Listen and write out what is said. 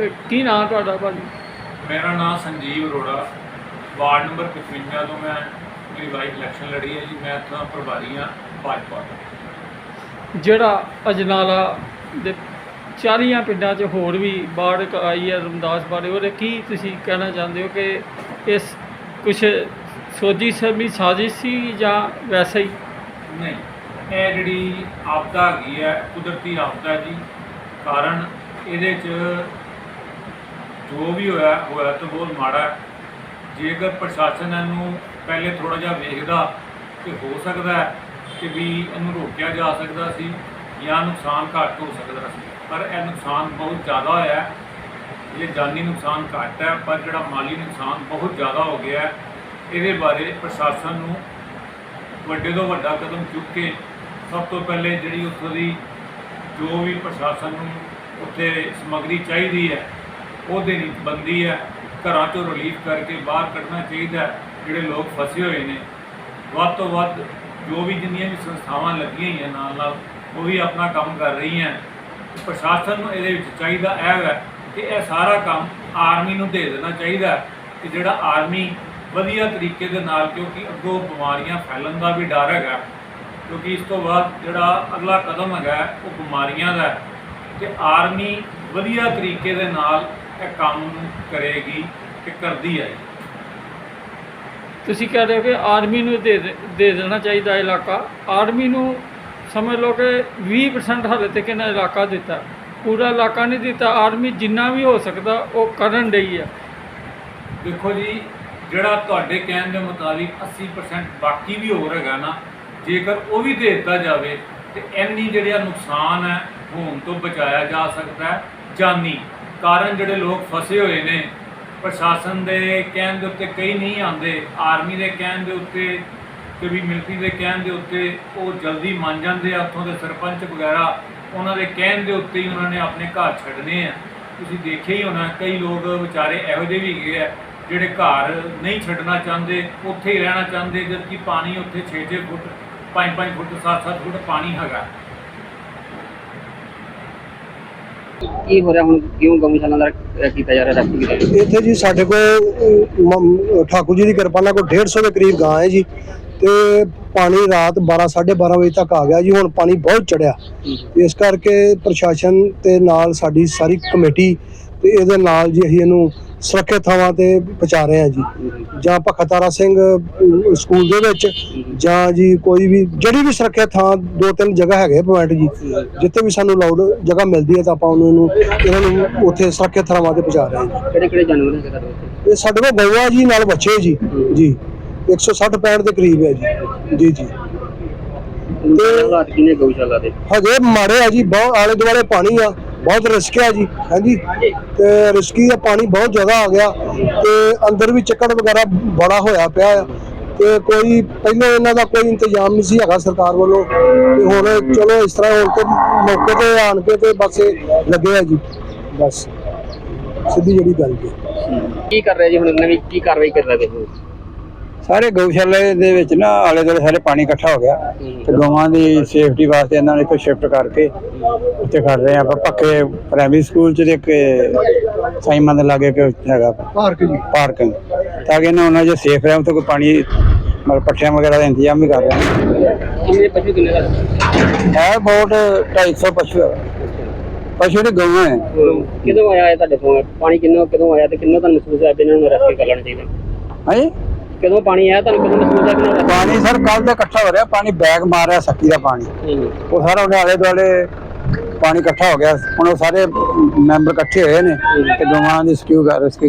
ਅਹ ਕੀ ਨਾਂ ਤੁਹਾਡਾ ਭਾਜੀ? ਮੇਰਾ ਨਾਮ ਸੰਜੀਵ ਅਰੋੜਾ ਵਾਰਡ ਨੰਬਰ 55 ਤੋਂ ਮੈਂ ਮੇਰੀ ਵਾਈਫ ਇਲੈਕਸ਼ਨ ਲੜੀ ਹੈ ਜੀ ਮੈਂ ਇੱਥੋਂ ਪ੍ਰਭਾਰੀ ਹਾਂ ਭਾਜਪਾ ਦਾ ਜਿਹੜਾ ਅਜਨਾਲਾ ਦੇ 40 ਪਿੰਡਾਂ 'ਚ ਹੋਰ ਵੀ ਬਾੜ ਆਈ ਹੈ ਰਮਦਾਸ ਬਾਰੇ ਉਹਦੇ ਕੀ ਤੁਸੀਂ ਕਹਿਣਾ ਚਾਹੁੰਦੇ ਹੋ ਕਿ ਇਸ ਕੁਛ ਸੋਜੀ ਸਮੀ ਸਾਜ਼ਿਸ਼ ਸੀ ਜਾਂ ਵੈਸੇ ਹੀ? ਨਹੀਂ ਇਹ ਜਿਹੜੀ ਆਪਦਾ ਹੈਗੀ ਹੈ ਕੁਦਰਤੀ ਆਪਦਾ ਜੀ ਕਾਰਨ ਇਹਦੇ 'ਚ ਜੋ ਵੀ ਹੋਇਆ ਹੋਇਆ ਤਾਂ ਬਹੁਤ ਮਾੜਾ ਹੈ। ਜੇਕਰ ਪ੍ਰਸ਼ਾਸਨ ਇਹਨੂੰ ਪਹਿਲੇ ਥੋੜਾ ਜਿਹਾ ਵੇਖਦਾ ਕਿ ਹੋ ਸਕਦਾ ਹੈ ਕਿ ਵੀ ਇਹਨੂੰ ਰੋਕਿਆ ਜਾ ਸਕਦਾ ਸੀ ਜਾਂ ਨੁਕਸਾਨ ਘੱਟ ਹੋ ਸਕਦਾ ਸੀ। ਪਰ ਇਹ ਨੁਕਸਾਨ ਬਹੁਤ ਜ਼ਿਆਦਾ ਹੋਇਆ ਇਹ ਜਾਨੀ ਨੁਕਸਾਨ ਘੱਟ ਹੈ, ਪਰ ਜਿਹੜਾ ਮਾਲੀ ਨੁਕਸਾਨ ਬਹੁਤ ਜ਼ਿਆਦਾ ਹੋ ਗਿਆ ਹੈ, ਇਹਦੇ ਬਾਰੇ ਪ੍ਰਸ਼ਾਸਨ ਨੂੰ ਵੱਡੇ ਤੋਂ ਵੱਡਾ ਕਦਮ ਚੁੱਕ ਕੇ ਸਭ ਤੋਂ ਪਹਿਲੇ ਜਿਹੜੀ ਉੱਥੋਂ ਦੀ ਜੋ ਵੀ ਪ੍ਰਸ਼ਾਸਨ ਨੂੰ ਉੱਥੇ ਸਮੱਗਰੀ ਚਾਹੀਦੀ ਹੈ ਉਹ ਦੇਣੀ ਬੰਦੀ ਹੈ, ਘਰਾਂ ਚੋਂ ਰਿਲੀਫ ਕਰਕੇ ਬਾਹਰ ਕੱਢਣਾ ਚਾਹੀਦਾ ਜਿਹੜੇ ਲੋਕ ਫਸੇ ਹੋਏ ਨੇ। ਵੱਧ ਤੋਂ ਵੱਧ ਜੋ ਵੀ ਜਿੰਨੀਆਂ ਵੀ ਸੰਸਥਾਵਾਂ ਲੱਗੀਆਂ ਹੋਈਆਂ ਨਾਲ ਨਾਲ, ਉਹ ਵੀ ਆਪਣਾ ਕੰਮ ਕਰ ਰਹੀਆਂ। ਪ੍ਰਸ਼ਾਸਨ ਨੂੰ ਇਹਦੇ ਵਿੱਚ ਚਾਹੀਦਾ ਇਹ ਹੈ ਕਿ ਇਹ ਸਾਰਾ ਕੰਮ ਆਰਮੀ ਨੂੰ ਦੇ ਦੇਣਾ ਚਾਹੀਦਾ ਕਿ ਜਿਹੜਾ ਆਰਮੀ ਵਧੀਆ ਤਰੀਕੇ ਦੇ ਨਾਲ, ਕਿਉਂਕਿ ਅੱਗੋਂ ਬਿਮਾਰੀਆਂ ਫੈਲਣ ਦਾ ਵੀ ਡਰ ਹੈਗਾ। ਕਿਉਂਕਿ ਇਸ ਤੋਂ ਬਾਅਦ ਜਿਹੜਾ ਅਗਲਾ ਕਦਮ ਹੈਗਾ, ਉਹ ਬਿਮਾਰੀਆਂ ਦਾ ਹੈ। ਤੇ ਆਰਮੀ ਵਧੀਆ ਤਰੀਕੇ ਦੇ ਨਾਲ ਇਹ ਕੰਮ ਕਰੇਗੀ ਕਿ ਕਰਦੀ ਹੈ ਤੁਸੀਂ ਕਹਿ ਰਹੇ ਹੋ ਕਿ ਆਰਮੀ ਨੂੰ ਦੇ ਦੇ ਦੇਣਾ ਚਾਹੀਦਾ ਇਲਾਕਾ। ਆਰਮੀ ਨੂੰ ਸਮਝ ਲਓ ਕਿ 20% ਹਾਲੇ ਤੱਕ ਇਹਨਾਂ ਇਲਾਕਾ ਦਿੱਤਾ। ਪੂਰਾ ਇਲਾਕਾ ਨਹੀਂ ਦਿੱਤਾ ਆਰਮੀ ਜਿੰਨਾ ਵੀ ਹੋ ਸਕਦਾ ਉਹ ਕਰਨ ਡਈ ਹੈ ਦੇਖੋ ਜੀ ਜਿਹੜਾ ਤੁਹਾਡੇ ਕਹਿਣ ਦੇ ਮੁਤਾਬਿਕ 80% ਬਾਕੀ ਵੀ ਹੋਰ ਹੈਗਾ ਨਾ ਜੇਕਰ ਉਹ ਵੀ ਦੇ ਦਿੱਤਾ ਜਾਵੇ ਤੇ ਇੰਨੀ ਜਿਹੜਾ ਨੁਕਸਾਨ ਹੈ ਹੋਣ ਤੋਂ ਬਚਾਇਆ ਜਾ ਸਕਦਾ ਹੈ ਜਾਨੀ ਕਾਰਨ ਜਿਹੜੇ ਲੋਕ ਫਸੇ ਹੋਏ ਨੇ, ਪ੍ਰਸ਼ਾਸਨ ਦੇ ਕਹਿਣ ਦੇ ਉੱਤੇ ਕਈ ਨਹੀਂ ਆਉਂਦੇ, ਆਰਮੀ ਦੇ ਕਹਿਣ ਦੇ ਉੱਤੇ ਤੇ ਵੀ ਮਿਲਟਰੀ ਦੇ ਕਹਿਣ ਦੇ ਉੱਤੇ ਉਹ ਜਲਦੀ ਮੰਨ ਜਾਂਦੇ ਆ, ਉੱਥੋਂ ਦੇ ਸਰਪੰਚ ਵਗੈਰਾ, ਉਹਨਾਂ ਦੇ ਕਹਿਣ ਦੇ ਉੱਤੇ ਹੀ ਉਹਨਾਂ ਨੇ ਆਪਣੇ ਘਰ ਛੱਡਨੇ ਆ। ਤੁਸੀਂ ਦੇਖਿਆ ਹੀ ਹੋਣਾ, ਕਈ ਲੋਕ ਵਿਚਾਰੇ ਇਹੋ ਜਿਹੇ ਵੀ ਹੈਗੇ ਆ, ਜਿਹੜੇ ਘਰ ਨਹੀਂ ਛੱਡਣਾ ਚਾਹੁੰਦੇ, ਉੱਥੇ ਹੀ ਰਹਿਣਾ ਚਾਹੁੰਦੇ, ਜਦਕਿ ਪਾਣੀ ਉੱਥੇ 6-6 ਫੁੱਟ 5-5 ਫੁੱਟ 7-7 ਫੁੱਟ ਪਾਣੀ ਹੈਗਾ। ਕੀ ਹੋ ਰਿਹਾ ਹੁਣ? ਕਿਉਂ ਗਊਸ਼ਾਲਾ ਦਾ ਕੀਤਾ ਜਾ ਰਿਹਾ ਰੈਸਕਿਊ ਕੀਤਾ ਜਾ ਇੱਥੇ ਜੀ ਸਾਡੇ ਕੋਲ ਠਾਕੁਰ ਜੀ ਦੀ ਕਿਰਪਾ ਨਾਲ ਕੋਈ 150 ਦੇ ਕਰੀਬ ਗਾਂ ਹੈ ਜੀ। ਤੇ ਪਾਣੀ ਰਾਤ 12 12:30 ਵਜੇ ਤੱਕ ਆ ਗਿਆ ਜੀ ਹੁਣ ਪਾਣੀ ਬਹੁਤ ਚੜਿਆ। ਇਸ ਕਰਕੇ ਪ੍ਰਸ਼ਾਸਨ ਤੇ ਨਾਲ ਸਾਡੀ ਸਾਰੀ ਕਮੇਟੀ ਤੇ ਇਹਦੇ ਨਾਲ ਜੀ ਅਸੀਂ ਇਹਨੂੰ ਸੁਰੱਖਿਅਤ ਥਾਵਾਂ ਤੇ ਪਹੁੰਚਾ ਰਹੇ ਹਾਂ ਜੀ। ਜਾਂ ਭਖਤਾਰਾ ਸਿੰਘ ਸਕੂਲ ਦੇ ਵਿੱਚ ਜਾਂ ਜੀ ਕੋਈ ਵੀ ਜਿਹੜੀ ਵੀ ਸੁਰੱਖਿਅਤ ਥਾਂ ਦੋ ਤਿੰਨ ਜਗ੍ਹਾ ਹੈਗੇ ਪੁਆਇੰਟ ਜੀ ਜਿੱਥੇ ਵੀ ਸਾਨੂੰ ਲਾਊਡ ਜਗ੍ਹਾ ਮਿਲਦੀ ਹੈ ਤਾਂ ਆਪਾਂ ਉਹਨੂੰ ਇਹਨੂੰ ਇਹਨਾਂ ਨੂੰ ਉੱਥੇ ਸੁਰੱਖਿਅਤ ਥਾਵਾਂ ਤੇ ਪਹੁੰਚਾ ਰਹੇ ਹਾਂ ਜੀ। ਕਿਹੜੇ ਕਿਹੜੇ ਜਾਨਵਰ ਤੁਹਾਡੇ ਉੱਥੇ? ਇਹ ਸਾਡੇ ਕੋਲ ਗਊਆ ਜੀ ਨਾਲ ਬੱਚੇ ਜੀ ਜੀ। 160 65 ਦੇ ਕਰੀਬ ਹੈ ਜੀ। ਜੀ ਜੀ। ਤੇ ਹਾਲਾਤ ਕਿਨੇ ਗਊਸ਼ਾਲਾ ਦੇ? ਹਜੇ ਮਾੜੇ ਆ ਜੀ ਬਹੁਤ ਆਲੇ ਦੁਆਲੇ ਪਾਣੀ ਆ। ਬਹੁਤ ਰਿਸਕ ਆ ਜੀ, ਹਾਂਜੀ। ਤੇ ਰਿਸਕੀ ਆ ਪਾਣੀ ਬਹੁਤ ਜ਼ਿਆਦਾ ਆ ਗਿਆ ਤੇ ਅੰਦਰ ਵੀ ਚੱਕੜ ਵਗੈਰਾ ਬੜਾ ਹੋਇਆ ਪਿਆ ਆ। ਤੇ ਕੋਈ ਪਹਿਲਾਂ ਇਹਨਾਂ ਦਾ ਕੋਈ ਇੰਤਜ਼ਾਮ ਨਹੀਂ ਸੀ ਹੈਗਾ ਸਰਕਾਰ ਵੱਲੋਂ। ਤੇ ਹੁਣ ਚਲੋ ਇਸ ਤਰ੍ਹਾਂ ਹੁਣ ਤੇ ਮੌਕੇ ਤੇ ਆਣ ਕੇ ਤੇ ਬਸ ਲੱਗੇ ਆ ਜੀ। ਬਸ। ਸਿੱਧੀ ਜਿਹੜੀ ਗੱਲ ਜੀ। ਕੀ ਕਰ ਰਹੇ ਜੀ ਹੁਣ? ਨਵੀਂ ਕੀ ਕਾਰਵਾਈ ਕਰ ਰਹੇ ਹੋ? ਸਾਰੇ ਗਊਸ਼ਾਲੇ ਦੇ ਵਿੱਚ ਨਾ ਆਲੇ ਦੁਆਲੇ ਸਾਰੇ ਪਾਣੀ ਇਕੱਠਾ ਹੋ ਗਿਆ। ਤੇ ਗਊਆਂ ਦੀ ਸੇਫਟੀ ਵਾਸਤੇ ਇਹਨਾਂ ਨੂੰ ਇੱਥੋਂ ਸ਼ਿਫਟ ਕਰਕੇ ਉੱਥੇ ਖੜ ਰਹੇ ਆ ਆਪਾਂ। ਪੱਕੇ ਪ੍ਰਾਇਮਰੀ ਸਕੂਲ ਚ ਤੇ ਇੱਕ ਸਾਈਮਾਂ ਦੇ ਲਾਗੇ ਇੱਕ ਹੈਗਾ। ਪਾਰਕ ਜੀ। ਪਾਰਕਿੰਗ ਤਾਂ ਕਿ ਇਹਨਾਂ ਉਹਨਾਂ ਜੇ ਸੇਫ ਰਹੇ ਉੱਥੇ ਕੋਈ ਪਾਣੀ ਮਤਲਬ ਪੱਠਿਆਂ ਵਗੈਰਾ ਦਾ ਇੰਤਜ਼ਾਮ ਵੀ ਕਰ ਰਹੇ ਆ ਕਿੰਨੇ ਪਸ਼ੂ ਕਿੰਨੇ ਦਾ ਹੈ ਬਹੁਤ 250 ਪਸ਼ੂ ਹੈ। ਪਸ਼ੂ ਦੇ ਗਊਆਂ ਹੈ। ਕਿਦੋਂ ਆਇਆ ਤੁਹਾਡੇ ਕੋਲ? ਪਾਣੀ ਕਿੰਨਾ ਕਦੋਂ ਆਇਆ ਤੇ ਕਿੰਨਾ ਤੁਹਾਨੂੰ ਮਹਿਸੂਸ ਹੋਇਆ ਇਹਨਾਂ ਨੂੰ ਰੈਸਕਿਊ ਕਰ ਲੈਣਾ ਚਾਹੀਦਾ? ਹਾਂਜੀ ਕਦੋਂ ਪਾਣੀ ਆਇਆ? ਤੁਹਾਨੂੰ ਕਦੋਂ ਮਹਿਸੂਸ ਹੋਇਆ ਕਿ ਨੂੰ? ਪਾਣੀ ਸਰ ਕੱਲ ਦਾ ਇਕੱਠਾ ਹੋ ਰਿਹਾ ਪਾਣੀ ਬੈਗ ਮਾਰ ਰਿਹਾ ਸੱਕੀ ਦਾ ਪਾਣੀ। ਉਹ ਸਾਰਾ ਉਹਦੇ ਆਲੇ ਦੁਆਲੇ ਪਾਣੀ ਇਕੱਠਾ ਹੋ ਗਿਆ। ਹੁਣ ਉਹ ਸਾਰੇ ਮੈਂਬਰ ਇਕੱਠੇ ਹੋਏ ਨੇ ਤੇ ਗਵਾਂ ਦੀ ਸਕਿਊ ਕਰ rescue